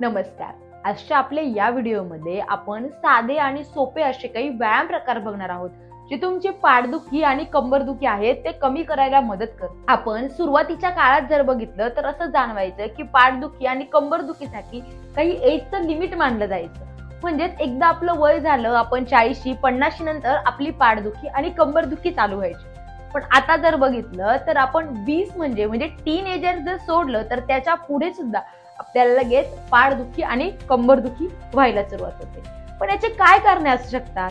नमस्कार. आजच्या आपल्या या व्हिडिओमध्ये आपण साधे आणि सोपे असे काही व्यायाम प्रकार बघणार आहोत जे तुमची पाठदुखी आणि कंबरदुखी आहेत ते कमी करायला मदत करते आपण सुरुवातीच्या काळात जर बघितलं तर असं जाणवायचं की पाठदुखी आणि कंबरदुखीसाठी काही एजचं लिमिट मानलं जायचं. म्हणजेच एकदा आपलं वय झालं आपण चाळीशी पन्नाशी नंतर आपली पाठदुखी आणि कंबरदुखी चालू व्हायची. पण आता जर बघितलं तर आपण वीस म्हणजे म्हणजे टीन एजर जर सोडलं तर त्याच्या पुढे सुद्धा आपल्याला लगेच पाठदुखी आणि कंबरदुखी व्हायला सुरुवात होते. पण याचे काय कारणे असू शकतात?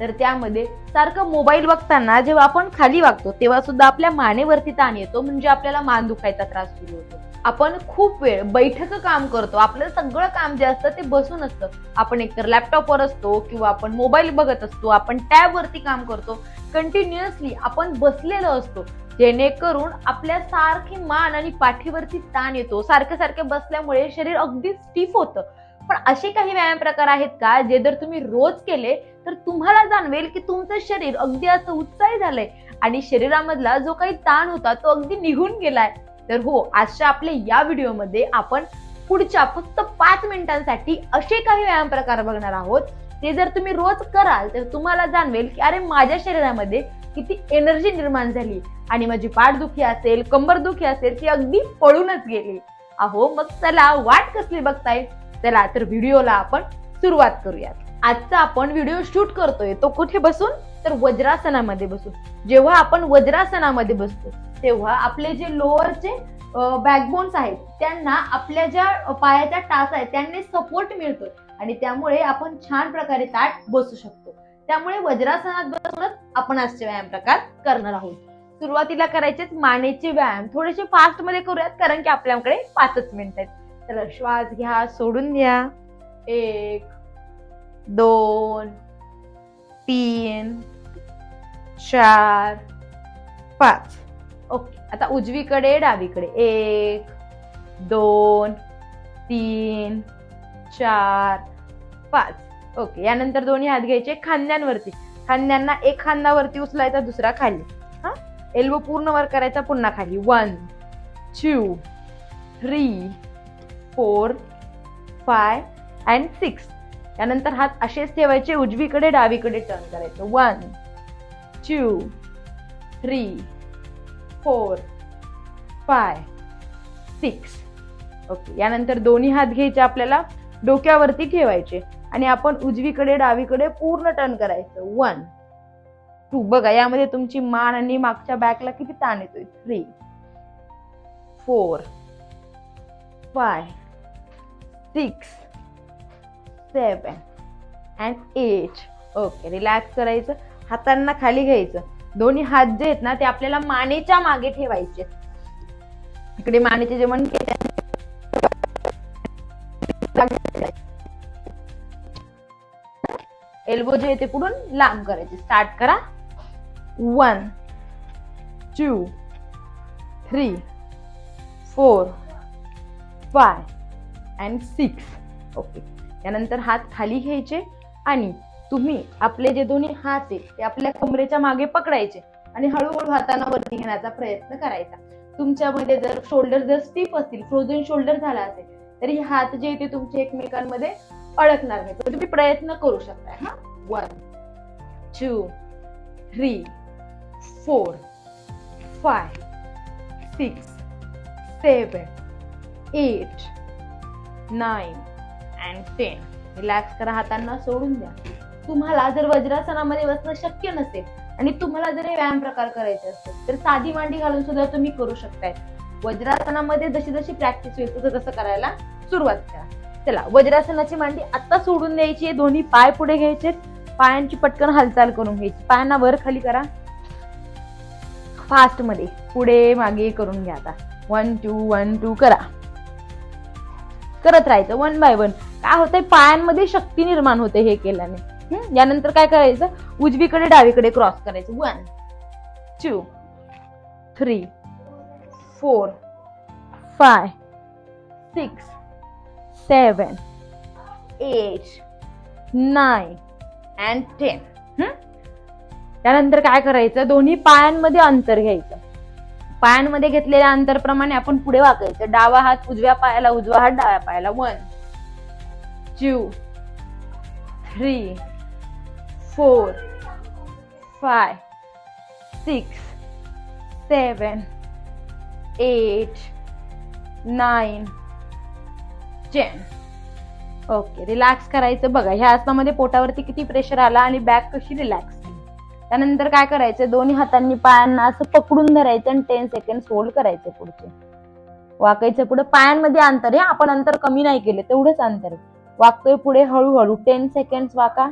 तर त्यामध्ये सारखं मोबाईल बघताना जेव्हा आपण खाली वागतो तेव्हा सुद्धा आपल्या मानेवरती ताण येतो म्हणजे आपल्याला मान दुखायचा त्रास सुरू होतो. आपण खूप वेळ बैठक काम करतो. आपलं सगळं काम जे असतं ते बसून असतं. आपण एकतर लॅपटॉपवर असतो किंवा आपण मोबाईल बघत असतो आपण टॅब वरती काम करतो. कंटिन्युअसली आपण बसलेलो असतो. जेणेकरून आपल्या सारखी मान आणि पाठीवरती ताण येतो. सारखे सारखे बसल्यामुळे शरीर अगदी स्टिफ होतं. पण असे काही व्यायाम प्रकार आहेत का? जे जर तुम्ही रोज केले तर तुम्हाला जाणवेल की तुमचं शरीर अगदी असं उत्साही झालंय. आणि शरीरामधला जो काही ताण होता तो अगदी निघून गेलाय. तर हो आजच्या आपल्या या व्हिडिओमध्ये आपण पुढच्या फक्त पाच मिनिटांसाठी असे काही व्यायाम प्रकार बघणार आहोत. ते जर तुम्ही रोज कराल तर तुम्हाला जाणवेल की अरे माझ्या शरीरामध्ये किती एनर्जी निर्माण झाली. आणि माझी पाठदुखी असेल कंबरदुखी असेल ती अगदी पळूनच गेली. अहो मग चला वाट कसली बघताय? चला तर व्हिडिओला आपण सुरुवात करूयात. आजचा आपण व्हिडिओ शूट करतोय तो कुठे बसून? तर वज्रासनामध्ये बसून. जेव्हा आपण वज्रासनामध्ये बसतो तेव्हा आपले जे लोअरचे बॅकबोन्स आहेत त्यांना आपल्या ज्या पायाच्या टाच आहेत त्यांनी सपोर्ट मिळतो आणि त्यामुळे आपण छान प्रकारे ताट बसू शकतो. त्यामुळे वज्रासनात बसूनच आपण आजचे व्यायाम प्रकार करणार आहोत. सुरुवातीला करायचेच मानेचे व्यायाम. थोडेसे फास्टमध्ये करूयात कारण की आपल्याकडे पाचच मिनिट आहेत. तर श्वास घ्या सोडून द्या. एक दोन तीन चार पाच. ओके आता उजवीकडे डावीकडे. एक दोन तीन चार पाच. ओके यानंतर दोन्ही हात घ्यायचे खांद्यांवरती. खांद्यांना एक खांदावरती उचलायचा दुसरा खाली. हा? एल्बो पूर्ण वर करायचा पुन्हा खाली. One two three four five and six. त्यानंतर हात असेच ठेवायचे उजवीकडे डावीकडे टर्न करायचं. One two three four five six okay यानंतर दोन्ही हात घ्यायचे आपल्याला. डोक्यावरती ठेवायचे. आणि आपण उजवीकडे डावीकडे पूर्ण टर्न करायचं. वन टू बघा यामध्ये तुमची मान आणि मागच्या बॅकला किती ताण येतोय? Three four five six seven and eight okay relax करायचं. हातांना खाली घ्यायचं. दोन्ही हात जे आहेत ना ते आपल्याला मानेच्या मागे ठेवायचे. इकडे मानेचे जे मणके एल्बो जे ते पुढून लांब करायचे. स्टार्ट करा. One two three four five and six okay त्यानंतर हात खाली घ्यायचे आणि तुम्ही आपले जे दोन्ही हात आहेत ते आपल्या कमरेच्या मागे पकडायचे आणि हळूहळू हाताना वरती घेण्याचा प्रयत्न करायचा. तुमच्यामध्ये जर शोल्डर जर स्टीप असतील फ्रोझन शोल्डर झाला असेल तरी हात जे ते तुमचे एकमेकांमध्ये अडकणार नाही तर तुम्ही प्रयत्न करू शकता हा? One two three four five six seven eight nine and ten relax करा हातांना सोडून द्या. तुम्हाला जर वज्रासनामध्ये बसणं शक्य नसेल आणि तुम्हाला जर हे व्यायाम प्रकार करायचे असतील तर साधी मांडी घालून सुद्धा तुम्ही करू शकताय. वज्रासनामध्ये जशी जशी प्रॅक्टिस होईल तसं तसं करायला सुरुवात करा. चला वज्रासनाची मांडी आता सोडून द्यायची आहे. दोन्ही पाय पुढे घ्यायचे पायांची पटकन हालचाल करून घ्यायची. पायांना वर खाली करा. फास्टमध्ये. पुढे मागे करून घ्या आता. वन टू वन टू करा. करत राहायचं. वन बाय वन काय होतंय? पायांमध्ये शक्ती निर्माण होते हे केल्याने. यानंतर काय करायचं? उजवीकडे डावीकडे क्रॉस करायचं. One two three four five six seven eight nine and ten त्यानंतर काय करायचं? दोन्ही पायांमध्ये अंतर घ्यायचं. पायांमध्ये घेतलेल्या अंतरप्रमाणे आपण पुढे वाकायचं डावा हात उजव्या पायाला उजवा हात डाव्या पायाला one two three four five six seven eight nine ten. Okay relax करायचं. बघा ह्या आसनामध्ये पोटावरती किती प्रेशर आला आणि बॅक कशी रिलॅक्स त्यानंतर काय करायचं? दोन्ही हातांनी पायांना असं पकडून धरायचं आणि टेन सेकंड होल्ड करायचे पुढचे. वाकायचं पुढे. पायांमध्ये अंतर आहे. आपण अंतर कमी नाही केलं तेवढंच अंतर आहे. वाकतोय पुढे हळूहळू. टेन सेकंड वाका.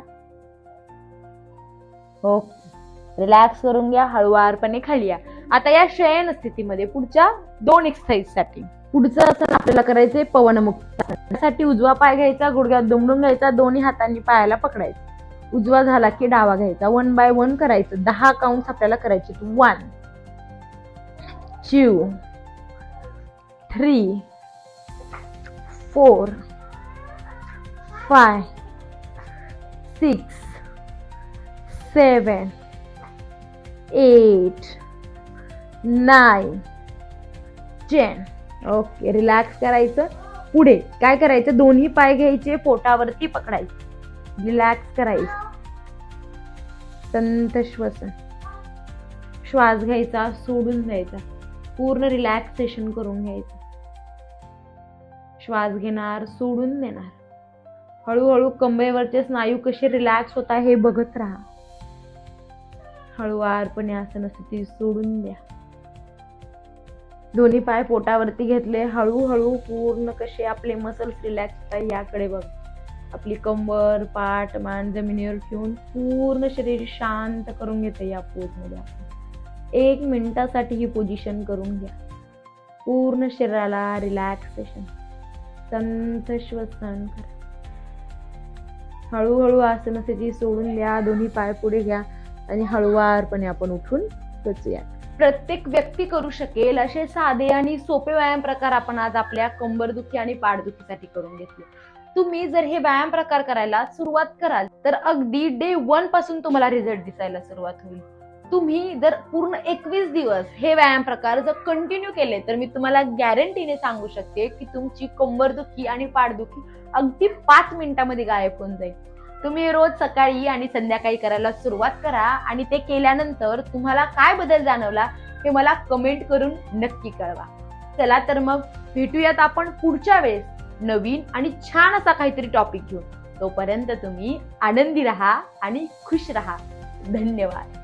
हो. रिलॅक्स करून घ्या हळुवारपणे खाली या. आता या शयन स्थितीमध्ये पुढच्या दोन एक्सरसाइजसाठी पुढचं आसन आपल्याला करायचंय पवनमुक्त त्यासाठी उजवा पाय घ्यायचा गुडघ्यात दुमडून घ्यायचा दोन्ही हातांनी पायाला पकडायचं. उजवा झाला की डावा घ्यायचा. वन बाय वन करायचं. दहा काउंट आपल्याला करायचे one two three four five six seven eight nine ten. Okay relax करायचं. पुढे काय करायचं? दोन्ही पाय घ्यायचे पोटावरती पकडायचे. रिलॅक्स करायचं. संत श्वसन. श्वास घ्यायचा सोडून द्यायचा. पूर्ण रिलॅक्सेशन करून घ्यायचं. श्वास घेणार सोडून देणार. हळूहळू कंबेवरचे स्नायू कसे रिलॅक्स होता हे बघत राहा. हळुवारपणे आसन स्थिती सोडून द्या. दोन्ही पाय पोटावरती घेतले हळूहळू पूर्ण कसे आपले मसल्स रिलॅक्स होतात आहे याकडे बघ. आपली कंबर पाठ मान जमिनीवर ठेवून पूर्ण शरीर शांत करून घेते या पोजमध्ये आपण. एक मिनिटासाठी ही पोझिशन करून घ्या. पूर्ण शरीराला रिलॅक्सेशन संत श्वसन करा. हळूहळू आसन सोडून द्या. दोन्ही पाय पुढे घ्या. आणि हळुवारपणे आपण उठून बसूया प्रत्येक व्यक्ती करू शकेल असे साधे आणि सोपे व्यायाम प्रकार आपण आज आपल्या कंबरदुखी आणि पाठदुखीसाठी करून घेतले. तुम्ही जर हे व्यायाम प्रकार करायला सुरुवात कराल तर अगदी डे वनपासून तुम्हाला रिझल्ट दिसायला सुरुवात होईल. तुम्ही जर पूर्ण एकवीस दिवस हे व्यायाम प्रकार जर कंटिन्यू केले तर मी तुम्हाला गॅरंटीने सांगू शकते की तुमची कंबरदुखी आणि पाठदुखी अगदी पाच मिनिटांमध्ये गायब होऊन जाईल. तुम्ही रोज सकाळी आणि संध्याकाळी करायला सुरुवात करा आणि ते केल्यानंतर तुम्हाला काय बदल जाणवला हे मला कमेंट करून नक्की कळवा. चला तर मग भेटूयात आपण पुढच्या वेळेस नवीन आणि छान असा काहीतरी टॉपिक घेऊन. तोपर्यंत तुम्ही आनंदी राहा आणि खुश राहा. धन्यवाद.